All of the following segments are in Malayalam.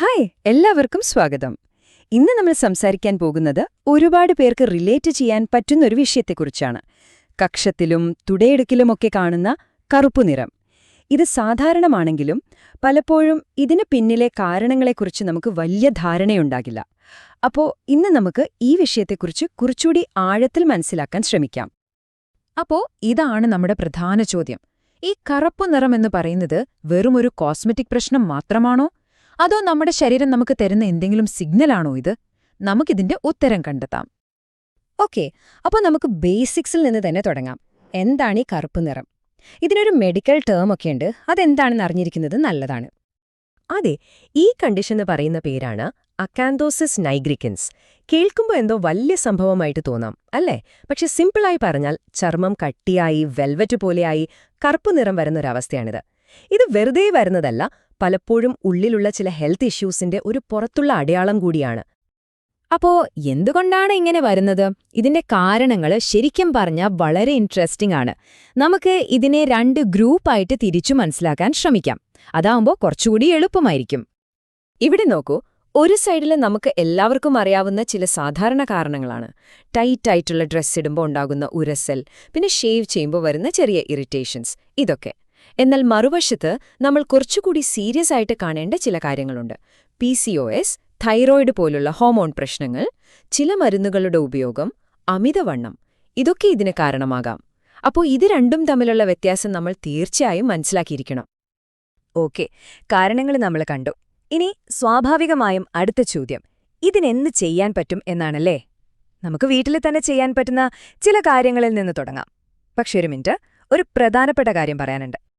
ഹായ് എല്ലാവർക്കും സ്വാഗതം. ഇന്ന് നമ്മൾ സംസാരിക്കാൻ പോകുന്നത് ഒരുപാട് പേർക്ക് റിലേറ്റ് ചെയ്യാൻ പറ്റുന്നൊരു വിഷയത്തെക്കുറിച്ചാണ്. കക്ഷത്തിലും തുടയെടുക്കിലുമൊക്കെ കാണുന്ന കറുപ്പു നിറം. ഇത് സാധാരണമാണെങ്കിലും പലപ്പോഴും ഇതിന് പിന്നിലെ കാരണങ്ങളെക്കുറിച്ച് നമുക്ക് വലിയ ധാരണയുണ്ടാകില്ല. അപ്പോൾ ഇന്ന് നമുക്ക് ഈ വിഷയത്തെക്കുറിച്ച് കുറച്ചുകൂടി ആഴത്തിൽ മനസ്സിലാക്കാൻ ശ്രമിക്കാം. അപ്പോൾ ഇതാണ് നമ്മുടെ പ്രധാന ചോദ്യം. ഈ കറുപ്പു നിറം എന്ന് പറയുന്നത് വെറുമൊരു കോസ്മെറ്റിക് പ്രശ്നം മാത്രമാണോ? അതോ നമ്മുടെ ശരീരം നമുക്ക് തരുന്ന എന്തെങ്കിലും സിഗ്നലാണോ ഇത്? നമുക്കിതിന്റെ ഉത്തരം കണ്ടെത്താം. ഓക്കെ അപ്പോൾ നമുക്ക് ബേസിക്സിൽ നിന്ന് തന്നെ തുടങ്ങാം. എന്താണ് ഈ കറുപ്പ് നിറം? ഇതിനൊരു മെഡിക്കൽ ടേം ഒക്കെ ഉണ്ട്. അതെന്താണെന്ന് അറിഞ്ഞിരിക്കുന്നത് നല്ലതാണ്. അതെ ഈ കണ്ടീഷൻ എന്ന് പറയുന്ന പേരാണ് അക്കാന്തോസിസ് നൈഗ്രിക്കൻസ്. കേൾക്കുമ്പോൾ എന്തോ വലിയ സംഭവമായിട്ട് തോന്നാം അല്ലേ? പക്ഷെ സിമ്പിളായി പറഞ്ഞാൽ ചർമ്മം കട്ടിയായി വെൽവെറ്റ് പോലെയായി കറുപ്പ് നിറം വരുന്നൊരവസ്ഥയാണിത് ഇത് വെറുതെ വരുന്നതല്ല പലപ്പോഴും ഉള്ളിലുള്ള ചില ഹെൽത്ത് ഇഷ്യൂസിന്റെ ഒരു പുറത്തുള്ള അടയാളം കൂടിയാണ്. അപ്പോ എന്തുകൊണ്ടാണ് ഇങ്ങനെ വരുന്നത്? ഇതിന്റെ കാരണങ്ങൾ ശരിക്കും പറഞ്ഞാൽ വളരെ ഇൻട്രസ്റ്റിംഗ് ആണ്. നമുക്ക് ഇതിനെ രണ്ട് ഗ്രൂപ്പായിട്ട് തിരിച്ചു മനസ്സിലാക്കാൻ ശ്രമിക്കാം. അതാവുമ്പോൾ കുറച്ചുകൂടി എളുപ്പമായിരിക്കും. ഇവിടെ നോക്കൂ ഒരു സൈഡിൽ നമുക്ക് എല്ലാവർക്കും അറിയാവുന്ന ചില സാധാരണ കാരണങ്ങളാണ്. ടൈറ്റായിട്ടുള്ള ഡ്രസ്സ് ഇടുമ്പോൾ ഉണ്ടാകുന്ന ഉരസൽ പിന്നെ ഷേവ് ചെയ്യുമ്പോൾ വരുന്ന ചെറിയ ഇറിറ്റേഷൻസ് ഇതൊക്കെ. എന്നാൽ മറുവശത്ത് നമ്മൾ കുറച്ചുകൂടി സീരിയസ് ആയിട്ട് കാണേണ്ട ചില കാര്യങ്ങളുണ്ട്. P C O S thyroid പോലുള്ള ഹോമോൺ പ്രശ്നങ്ങൾ ചില മരുന്നുകളുടെ ഉപയോഗം അമിതവണ്ണം ഇതൊക്കെ ഇതിന് കാരണമാകാം. അപ്പോൾ ഇത് രണ്ടും തമ്മിലുള്ള വ്യത്യാസം നമ്മൾ തീർച്ചയായും മനസ്സിലാക്കിയിരിക്കണം. ഓക്കെ കാരണങ്ങൾ നമ്മൾ കണ്ടു. ഇനി സ്വാഭാവികമായും അടുത്ത ചോദ്യം. ഇതിനെന്ത് ചെയ്യാൻ പറ്റും എന്നാണല്ലേ? നമുക്ക് വീട്ടിൽ തന്നെ ചെയ്യാൻ പറ്റുന്ന ചില കാര്യങ്ങളിൽ നിന്ന് തുടങ്ങാം. പക്ഷെ ഒരു മിനിറ്റ് ഒരു പ്രധാനപ്പെട്ട കാര്യം പറയാനുണ്ട്.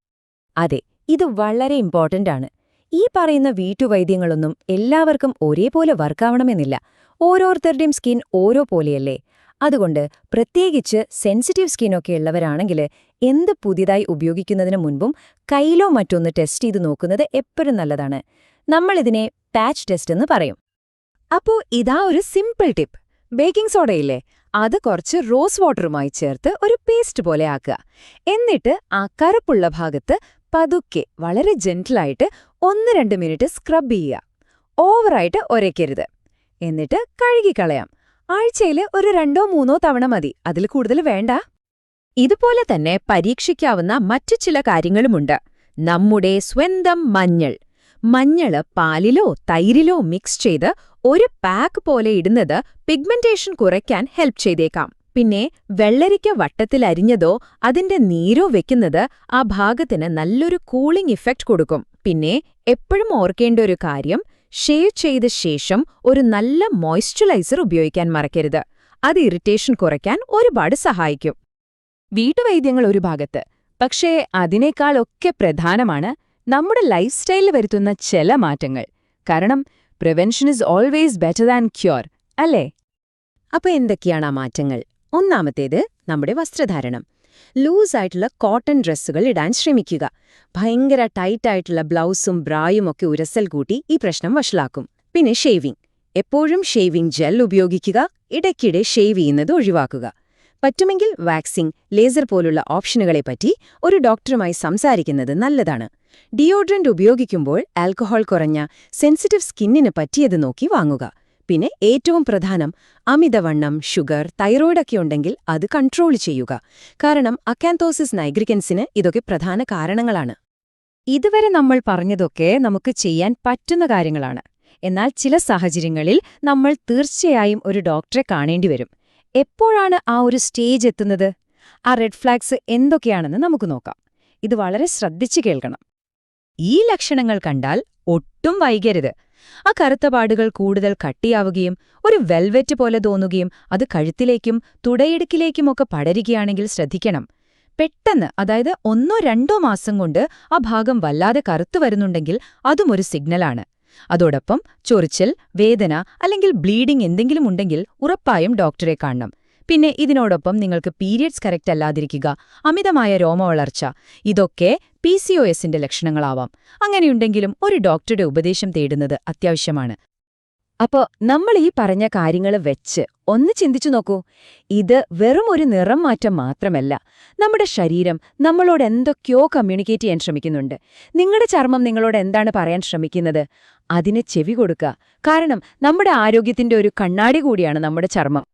അതെ ഇത് വളരെ ഇമ്പോർട്ടന്റ് ആണ് ഈ പറയുന്ന വീട്ടുവൈദ്യങ്ങളൊന്നും എല്ലാവർക്കും ഒരേപോലെ വർക്കാവണമെന്നില്ല. ഓരോരുത്തരുടെയും സ്കിൻ ഓരോ പോലെയല്ലേ. അതുകൊണ്ട് പ്രത്യേകിച്ച് സെൻസിറ്റീവ് സ്കിന്നൊക്കെ ഉള്ളവരാണെങ്കിൽ എന്ത് പുതിയതായി ഉപയോഗിക്കുന്നതിന് മുൻപും കയ്യിലോ മറ്റൊന്ന് ടെസ്റ്റ് ചെയ്ത് നോക്കുന്നത് എപ്പോഴും നല്ലതാണ്. നമ്മളിതിനെ പാച്ച് ടെസ്റ്റ് എന്ന് പറയും. അപ്പോ ഇതാ ഒരു സിമ്പിൾ ടിപ്പ്. ബേക്കിംഗ് സോഡയില്ലേ? അത് കുറച്ച് റോസ് വാട്ടറുമായി ചേർത്ത് ഒരു പേസ്റ്റ് പോലെ ആക്കുക. എന്നിട്ട് ആ കറുപ്പുള്ള ഭാഗത്ത് പതുക്കെ വളരെ ജെന്റിലായിട്ട് ഒന്ന് രണ്ട് മിനിറ്റ് സ്ക്രബ് ചെയ്യുക. ഓവറായിട്ട് ഒരയ്ക്കരുത്. എന്നിട്ട് കഴുകിക്കളയാം ആഴ്ചയിൽ ഒരു രണ്ടോ മൂന്നോ തവണ മതി. അതിൽ കൂടുതൽ വേണ്ട. ഇതുപോലെ തന്നെ പരീക്ഷിക്കാവുന്ന മറ്റു ചില കാര്യങ്ങളുമുണ്ട്. നമ്മുടെ സ്വന്തം മഞ്ഞൾ. മഞ്ഞൾ പാലിലോ തൈരിലോ മിക്സ് ചെയ്ത് ഒരു പാക്ക് പോലെ ഇടുന്നത് പിഗ്മെന്റേഷൻ കുറയ്ക്കാൻ ഹെൽപ്പ് ചെയ്തേക്കാം. പിന്നെ വെള്ളരിക്ക വട്ടത്തിലരിഞ്ഞതോ അതിന്റെ നീരോ വെക്കുന്നത് ആ ഭാഗത്തിന് നല്ലൊരു കൂളിംഗ് ഇഫക്റ്റ് കൊടുക്കും. പിന്നെ എപ്പോഴും ഓർക്കേണ്ട ഒരു കാര്യം ഷേവ് ചെയ്ത ശേഷം ഒരു നല്ല മോയ്സ്ചറൈസർ ഉപയോഗിക്കാൻ മറക്കരുത്. അത് ഇറിറ്റേഷൻ കുറയ്ക്കാൻ ഒരുപാട് സഹായിക്കും. വീട്ടുവൈദ്യങ്ങൾ ഒരു ഭാഗത്ത് പക്ഷേ അതിനേക്കാളൊക്കെ പ്രധാനമാണ് നമ്മുടെ ലൈഫ് സ്റ്റൈലിൽ വരുത്തുന്ന ചില മാറ്റങ്ങൾ. കാരണം prevention is always better than cure അല്ലേ? അപ്പൊ എന്തൊക്കെയാണ് ആ മാറ്റങ്ങൾ? ഒന്നാമത്തേത് നമ്മുടെ വസ്ത്രധാരണം. ലൂസായിട്ടുള്ള കോട്ടൺ ഡ്രസ്സുകൾ ഇടാൻ ശ്രമിക്കുക. ഭയങ്കര ടൈറ്റായിട്ടുള്ള ബ്ലൗസും ബ്രായും ഒക്കെ ഉരസൽ കൂട്ടി ഈ പ്രശ്നം വഷളാക്കും. പിന്നെ ഷേവിംഗ് എപ്പോഴും ഷേവിംഗ് ജെൽ ഉപയോഗിക്കുക ഇടയ്ക്കിടെ ഷേവ് ചെയ്യുന്നത് ഒഴിവാക്കുക. പറ്റുമെങ്കിൽ വാക്സിംഗ് ലേസർ പോലുള്ള ഓപ്ഷനുകളെപ്പറ്റി ഒരു ഡോക്ടറുമായി സംസാരിക്കുന്നത് നല്ലതാണ്. ഡിയോഡ്രന്റ് ഉപയോഗിക്കുമ്പോൾ ആൽക്കഹോൾ കുറഞ്ഞ സെൻസിറ്റീവ് സ്കിന്നിന് പറ്റിയത് നോക്കി വാങ്ങുക. പിന്നെ ഏറ്റവും പ്രധാനം അമിതവണ്ണം ഷുഗർ തൈറോയിഡൊക്കെ ഉണ്ടെങ്കിൽ അത് കൺട്രോൾ ചെയ്യുക. കാരണം അക്കാന്തോസിസ് നൈഗ്രിക്കൻസിന് ഇതൊക്കെ പ്രധാന കാരണങ്ങളാണ്. ഇതുവരെ നമ്മൾ പറഞ്ഞതൊക്കെ നമുക്ക് ചെയ്യാൻ പറ്റുന്ന കാര്യങ്ങളാണ്. എന്നാൽ ചില സാഹചര്യങ്ങളിൽ നമ്മൾ തീർച്ചയായും ഒരു ഡോക്ടറെ കാണേണ്ടി വരും. എപ്പോഴാണ് ആ ഒരു സ്റ്റേജ് എത്തുന്നത്? ആ റെഡ് ഫ്ലാഗ്സ് എന്തൊക്കെയാണെന്ന് നമുക്ക് നോക്കാം. ഇത് വളരെ ശ്രദ്ധിച്ചു കേൾക്കണം. ഈ ലക്ഷണങ്ങൾ കണ്ടാൽ ഒട്ടും വൈകരുത്. ആ കറുത്ത പാടുകൾ കൂടുതൽ കട്ടിയാവുകയും ഒരു വെൽവെറ്റ് പോലെ തോന്നുകയും അത് കഴുത്തിലേക്കും തുടയിടുക്കിലേക്കുമൊക്കെ പടരുകയാണെങ്കിൽ ശ്രദ്ധിക്കണം. പെട്ടെന്ന് അതായത് ഒന്നോ രണ്ടോ മാസം കൊണ്ട് ആ ഭാഗം വല്ലാതെ കറുത്തു വരുന്നുണ്ടെങ്കിൽ അതും ഒരു സിഗ്നലാണ്. അതോടൊപ്പം ചൊറിച്ചിൽ വേദന അല്ലെങ്കിൽ ബ്ലീഡിംഗ് എന്തെങ്കിലും ഉണ്ടെങ്കിൽ ഉറപ്പായും ഡോക്ടറെ കാണണം. പിന്നെ ഇതിനോടൊപ്പം നിങ്ങൾക്ക് പീരിയഡ്സ് കറക്റ്റ് അല്ലാതിരിക്കുക അമിതമായ രോമ വളർച്ച ഇതൊക്കെ പി സി ഒ എസിന്റെ ലക്ഷണങ്ങളാവാം. അങ്ങനെയുണ്ടെങ്കിലും ഒരു ഡോക്ടറുടെ ഉപദേശം തേടുന്നത് അത്യാവശ്യമാണ്. അപ്പോ നമ്മൾ ഈ പറഞ്ഞ കാര്യങ്ങൾ വെച്ച് ഒന്ന് ചിന്തിച്ചു നോക്കൂ. ഇത് വെറും ഒരു നിറം മാറ്റം മാത്രമല്ല നമ്മുടെ ശരീരം നമ്മളോട് എന്തൊക്കെയോ കമ്മ്യൂണിക്കേറ്റ് ചെയ്യാൻ ശ്രമിക്കുന്നുണ്ട്. നിങ്ങളുടെ ചർമ്മം നിങ്ങളോട് എന്താണ് പറയാൻ ശ്രമിക്കുന്നത്? അതിനെ ചെവി കൊടുക്കുക. കാരണം നമ്മുടെ ആരോഗ്യത്തിന്റെ ഒരു കണ്ണാടി കൂടിയാണ് നമ്മുടെ ചർമ്മം.